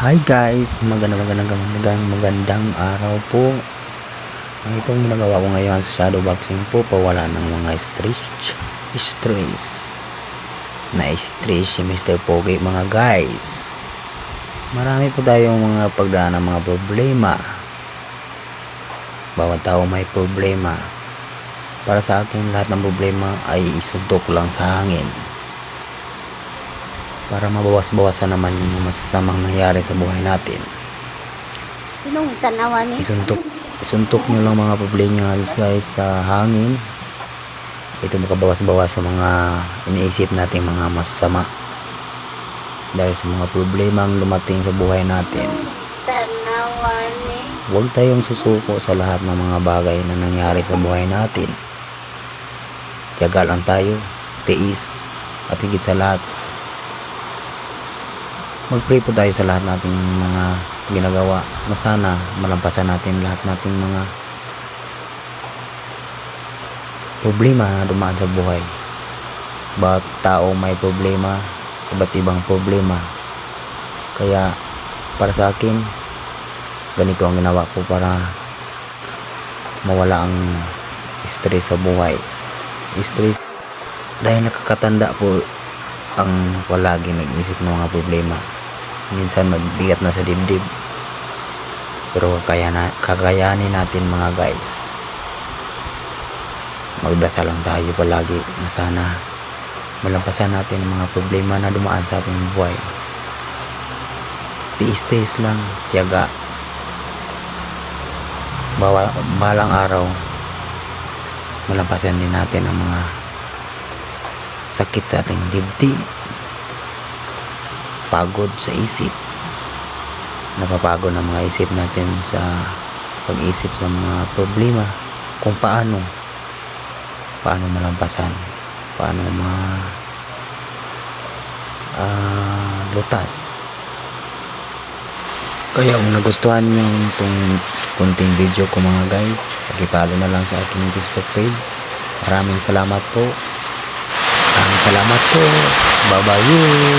Hi guys, magandang magandang magandang magandang araw po. Ang itong ginagawa ko ngayon shadow boxing po, pawala ng mga stress, stress. Na stress si Mr. Pogi mga guys. Marami po tayong mga pagdaan ng mga problema. Bawat tao may problema. Para sa akin, lahat ng problema ay isuntok lang sa hangin para mabawas-bawasan naman yung masasamang nangyari sa buhay natin. Sinong tanawa ni? Isuntok, isuntok nyo lang mga problema guys sa hangin. Ito makabawas-bawas sa mga iniisip natin mga masama. Dahil sa mga problema ang lumating sa buhay natin. Tanawa ni? Huwag tayong susuko sa lahat ng mga bagay na nangyari sa buhay natin. Tiyaga lang tayo, tiis, at higit sa lahat, mag-pray po tayo sa lahat nating mga ginagawa na sana malampasan natin lahat nating mga problema na dumaan sa buhay. Bawat tao may problema, iba't ibang problema. Kaya para sa akin, ganito ang ginawa ko para mawala ang stress sa buhay. Stress dahil nakakatanda po ang palagi nag-isip ng mga problema. Minsan magbigat na sa dibdib. Pero kaya na, kakayanin natin mga guys. Magdasal lang tayo palagi na sana malampasan natin ang mga problema na dumaan sa ating buhay. Tiis-tiis lang, tiyaga. Bawa, balang araw, malampasan din natin ang mga sakit sa ating dibdib pagod sa isip. Napapagod ang mga isip natin sa pag-isip sa mga problema. Kung paano paano malampasan paano ma ah, lutas. Kaya kung nagustuhan nyo itong kunting video ko mga guys pakipalo na lang sa aking Facebook page. Maraming salamat po. Maraming salamat po. Bye-bye.